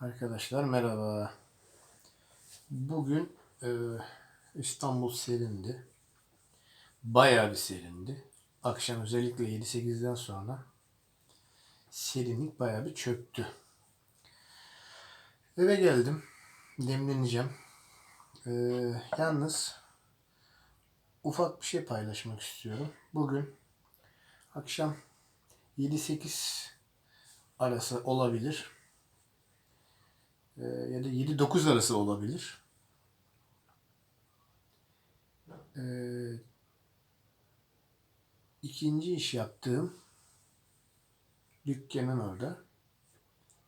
Arkadaşlar merhaba. Bugün e, İstanbul serindi. Bayağı bir serindi. Akşam özellikle 7-8'den sonra serinlik bayağı bir çöktü. Eve geldim. Demleneceğim. E, yalnız ufak bir şey paylaşmak istiyorum. Bugün akşam 7-8 arası olabilir. Ee, ya da 7-9 arası olabilir. Ee, ikinci iş yaptığım dükkanın orada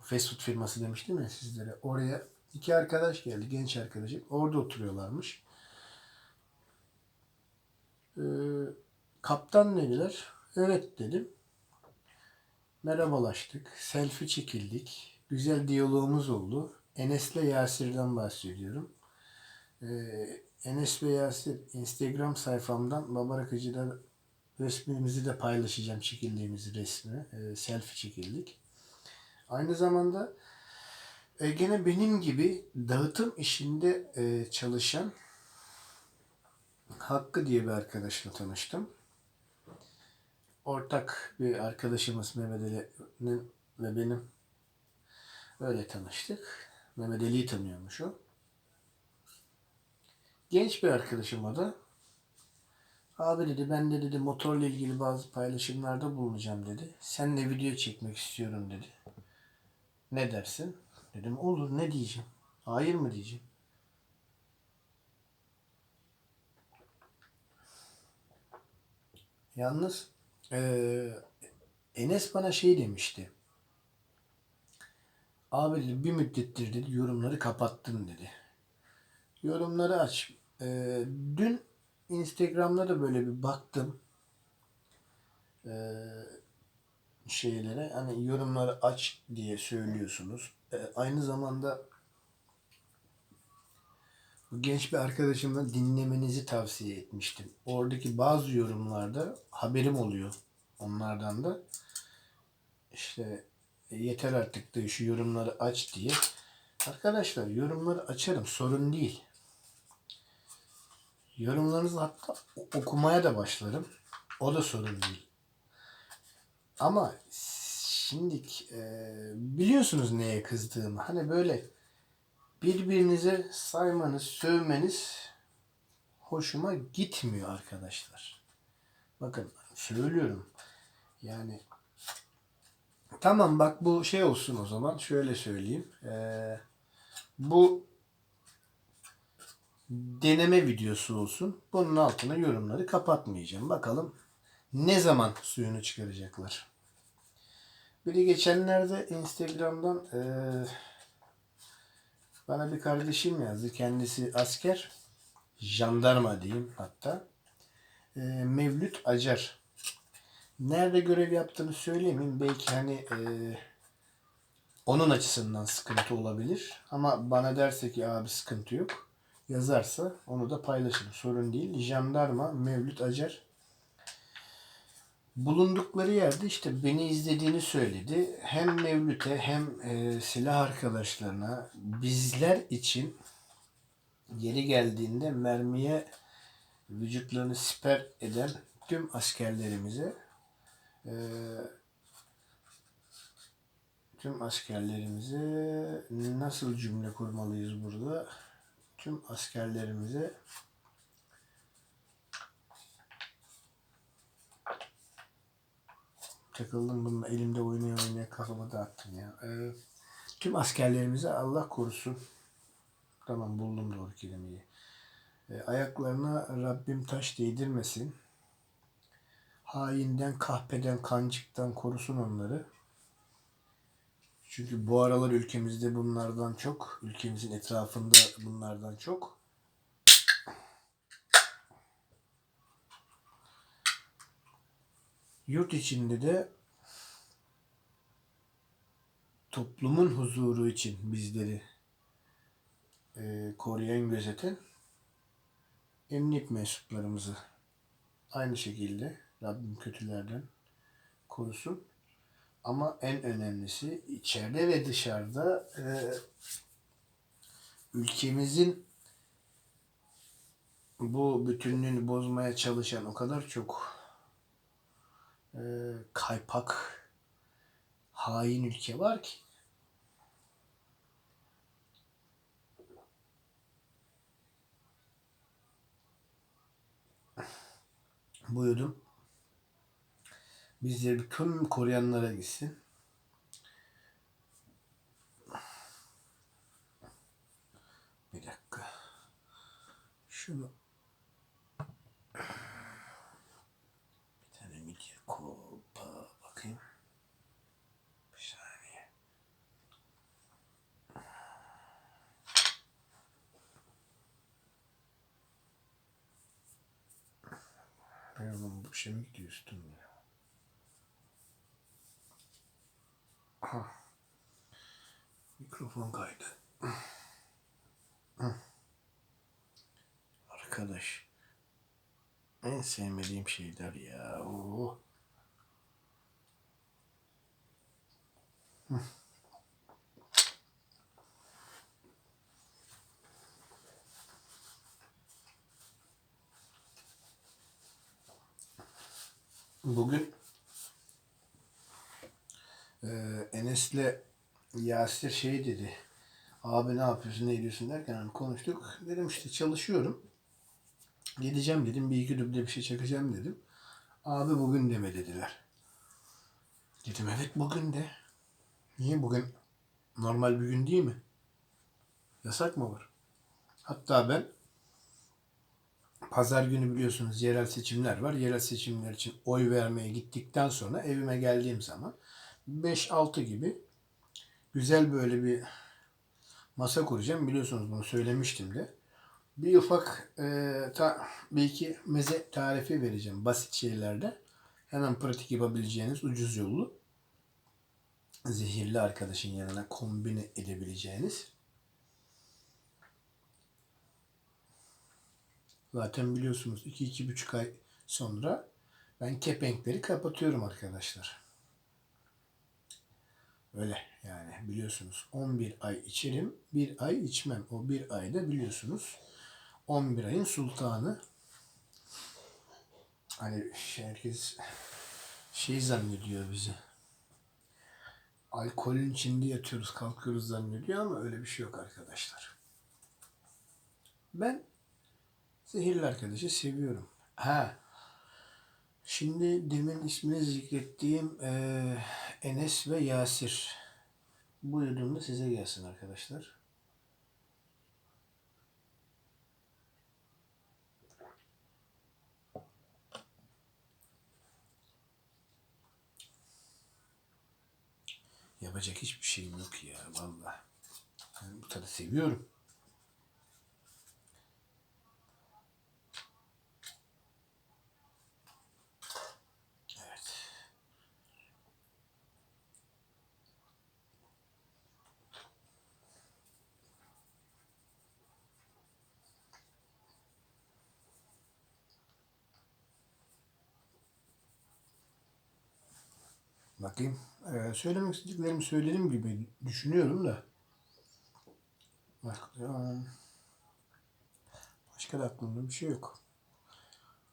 fast food firması demiştim ya sizlere. Oraya iki arkadaş geldi, genç arkadaşım. Orada oturuyorlarmış. Ee, kaptan dediler. Evet dedim. Merhabalaştık. Selfie çekildik. Güzel diyalogumuz oldu. Enes'le Yasir'den bahsediyorum. Ee, Enes ve Yasir Instagram sayfamdan Baba Rakıcı'da resmimizi de paylaşacağım çekildiğimiz resmi. Ee, selfie çekildik. Aynı zamanda e, gene benim gibi dağıtım işinde e, çalışan Hakkı diye bir arkadaşla tanıştım. Ortak bir arkadaşımız Mehmet Ali'nin ve benim öyle tanıştık. Mehmet Ali'yi tanıyormuş o. Genç bir arkadaşım o da. Abi dedi ben de dedi motorla ilgili bazı paylaşımlarda bulunacağım dedi. Seninle video çekmek istiyorum dedi. Ne dersin? Dedim olur ne diyeceğim? Hayır mı diyeceğim? Yalnız eee, Enes bana şey demişti. Abi dedi, bir müddettir dedi yorumları kapattın dedi. Yorumları aç. Eee, dün Instagram'da da böyle bir baktım. Eee, şeylere hani yorumları aç diye söylüyorsunuz. Eee, aynı zamanda bu genç bir arkadaşımla dinlemenizi tavsiye etmiştim. Oradaki bazı yorumlarda haberim oluyor onlardan da. İşte "E, yeter artık da şu yorumları aç diye. Arkadaşlar yorumları açarım sorun değil. Yorumlarınızı hatta okumaya da başlarım. O da sorun değil. Ama şimdi biliyorsunuz neye kızdığımı. Hani böyle birbirinize saymanız, sövmeniz hoşuma gitmiyor arkadaşlar. Bakın söylüyorum. Yani tamam bak bu şey olsun o zaman. Şöyle söyleyeyim. Ee, bu deneme videosu olsun. Bunun altına yorumları kapatmayacağım. Bakalım ne zaman suyunu çıkaracaklar. Biri geçenlerde Instagram'dan eee, bana bir kardeşim yazdı. Kendisi asker. Jandarma diyeyim hatta. Eee, Mevlüt Acar. Nerede görev yaptığını söyleyeyim. Belki hani eee, onun açısından sıkıntı olabilir. Ama bana derse ki abi sıkıntı yok. Yazarsa onu da paylaşırım. Sorun değil. Jandarma Mevlüt Acar bulundukları yerde işte beni izlediğini söyledi. Hem Mevlüt'e hem e, silah arkadaşlarına bizler için yeri geldiğinde mermiye vücutlarını siper eden tüm askerlerimize e, tüm askerlerimize nasıl cümle kurmalıyız burada? Tüm askerlerimize takıldım bununla elimde oynaya oynaya kafamı dağıttım ya. Ee, tüm askerlerimize Allah korusun. Tamam buldum doğru kelimeyi. Ee, ayaklarına Rabbim taş değdirmesin. Hainden, kahpeden, kancıktan korusun onları. Çünkü bu aralar ülkemizde bunlardan çok, ülkemizin etrafında bunlardan çok. Yurt içinde de toplumun huzuru için bizleri e, koruyan, gözeten emniyet mensuplarımızı aynı şekilde Rabbim kötülerden korusun. Ama en önemlisi içeride ve dışarıda e, ülkemizin bu bütünlüğünü bozmaya çalışan o kadar çok e, kaypak, hain ülke var ki. Bu yudum bizleri tüm koruyanlara gitsin. Bir dakika. Şunu bir tane midye kopa bakayım. Bir saniye. Hay oğlum bu şey mi gidiyor üstümde? Mikrofon kaydı. Arkadaş. En sevmediğim şeyler ya. Oo. Hı. Bugün e, Enes'le Yasir şey dedi. Abi ne yapıyorsun, ne ediyorsun derken hani konuştuk. Dedim işte çalışıyorum. Gideceğim dedim. Bir iki duble bir şey çakacağım dedim. Abi bugün deme dediler. Dedim evet bugün de. Niye bugün normal bir gün değil mi? Yasak mı var? Hatta ben pazar günü biliyorsunuz yerel seçimler var. Yerel seçimler için oy vermeye gittikten sonra evime geldiğim zaman 5-6 gibi güzel böyle bir masa kuracağım. Biliyorsunuz bunu söylemiştim de. Bir ufak e, ta, bir iki meze tarifi vereceğim basit şeylerde. Hemen pratik yapabileceğiniz ucuz yollu. Zehirli arkadaşın yanına kombine edebileceğiniz. Zaten biliyorsunuz 2-2,5 ay sonra ben kepenkleri kapatıyorum arkadaşlar. Öyle yani biliyorsunuz 11 ay içerim, bir ay içmem. O bir ayda biliyorsunuz 11 ayın sultanı. Hani herkes şey zannediyor bizi. Alkolün içinde yatıyoruz, kalkıyoruz zannediyor ama öyle bir şey yok arkadaşlar. Ben zehirli arkadaşı seviyorum. Ha. Şimdi demin ismini zikrettiğim eee, Enes ve Yasir. Bu yudum da size gelsin arkadaşlar. Yapacak hiçbir şeyim yok ya vallahi. Ben bu tadı seviyorum. Bakayım. Ee, söylemek istediklerimi söylediğim gibi düşünüyorum da. Bak, başka da aklımda bir şey yok.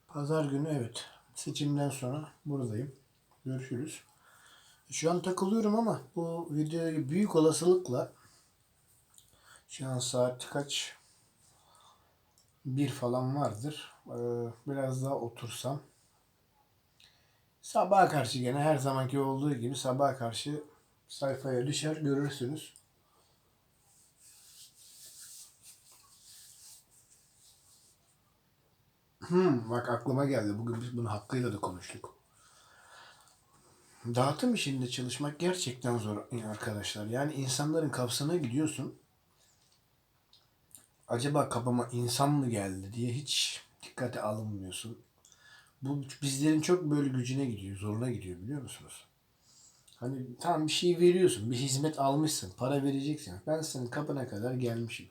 Pazar günü evet. Seçimden sonra buradayım. Görüşürüz. Şu an takılıyorum ama bu videoyu büyük olasılıkla şu an saat kaç? Bir falan vardır. Ee, biraz daha otursam Sabaha karşı gene her zamanki olduğu gibi sabaha karşı sayfaya düşer görürsünüz. Hmm, bak aklıma geldi. Bugün biz bunu Hakkı'yla da konuştuk. Dağıtım işinde çalışmak gerçekten zor arkadaşlar. Yani insanların kapsana gidiyorsun. Acaba kapıma insan mı geldi diye hiç dikkate alınmıyorsun. Bu bizlerin çok böyle gücüne gidiyor, zoruna gidiyor biliyor musunuz? Hani tamam bir şey veriyorsun, bir hizmet almışsın, para vereceksin. Ben senin kapına kadar gelmişim.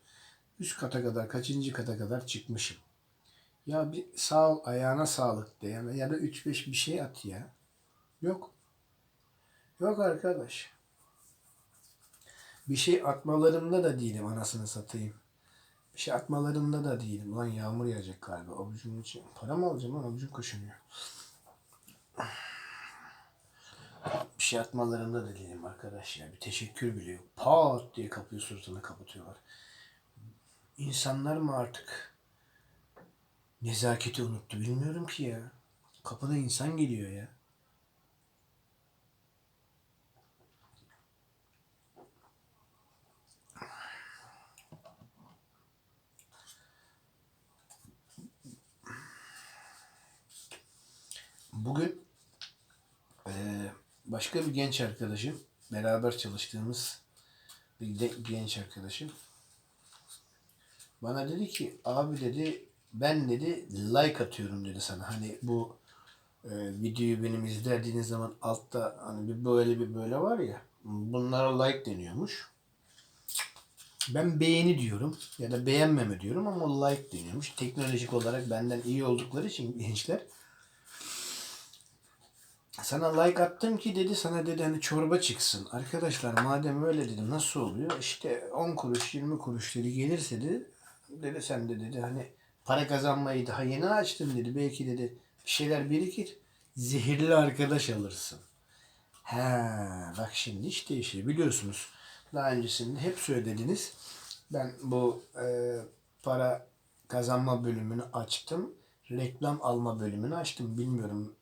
Üst kata kadar, kaçıncı kata kadar çıkmışım. Ya bir sağ ol, ayağına sağlık de yani ya da 3-5 bir şey at ya. Yok. Yok arkadaş. Bir şey atmalarında da değilim anasını satayım. Bir şey atmalarında da değilim. Lan yağmur yağacak galiba. Avucumun için. Para mı alacağım lan? Avucum kaşınıyor. Bir şey atmalarında da değilim arkadaş ya. Bir teşekkür bile yok. Pat diye kapıyı suratına kapatıyorlar. İnsanlar mı artık nezaketi unuttu bilmiyorum ki ya. Kapıda insan geliyor ya. Bugün eee, başka bir genç arkadaşım, beraber çalıştığımız bir de genç arkadaşım bana dedi ki abi dedi ben dedi like atıyorum dedi sana. Hani bu e, videoyu benim izlediğiniz zaman altta hani bir böyle bir böyle var ya bunlara like deniyormuş. Ben beğeni diyorum ya da beğenmeme diyorum ama like deniyormuş. Teknolojik olarak benden iyi oldukları için gençler sana like attım ki dedi sana dedi hani çorba çıksın. Arkadaşlar madem öyle dedim nasıl oluyor? İşte 10 kuruş 20 kuruş dedi gelirse dedi dedi sen de dedi hani para kazanmayı daha yeni açtın dedi. Belki dedi bir şeyler birikir. Zehirli arkadaş alırsın. He bak şimdi iş değişiyor biliyorsunuz. Daha öncesinde hep söylediniz. Ben bu e, para kazanma bölümünü açtım. Reklam alma bölümünü açtım. Bilmiyorum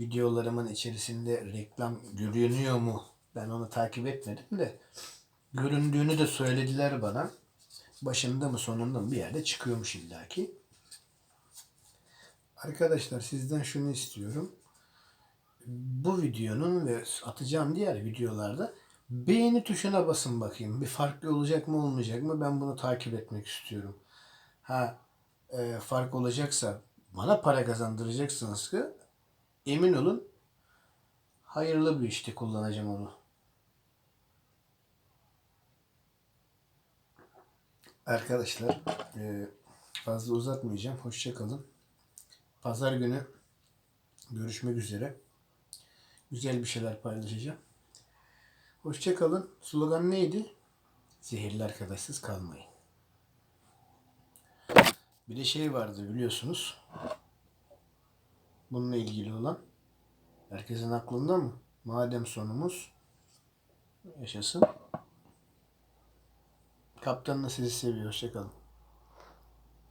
videolarımın içerisinde reklam görünüyor mu? Ben onu takip etmedim de. Göründüğünü de söylediler bana. Başında mı sonunda mı bir yerde çıkıyormuş illaki. Arkadaşlar sizden şunu istiyorum. Bu videonun ve atacağım diğer videolarda beğeni tuşuna basın bakayım. Bir farklı olacak mı olmayacak mı? Ben bunu takip etmek istiyorum. Ha e, fark olacaksa bana para kazandıracaksınız ki emin olun hayırlı bir işte kullanacağım onu. Arkadaşlar e, fazla uzatmayacağım. Hoşça kalın. Pazar günü görüşmek üzere. Güzel bir şeyler paylaşacağım. Hoşça kalın. Slogan neydi? Zehirli arkadaşsız kalmayın. Bir de şey vardı biliyorsunuz. Bununla ilgili olan. Herkesin aklında mı? Madem sonumuz yaşasın. Kaptan sizi seviyor. Hoşça kalın.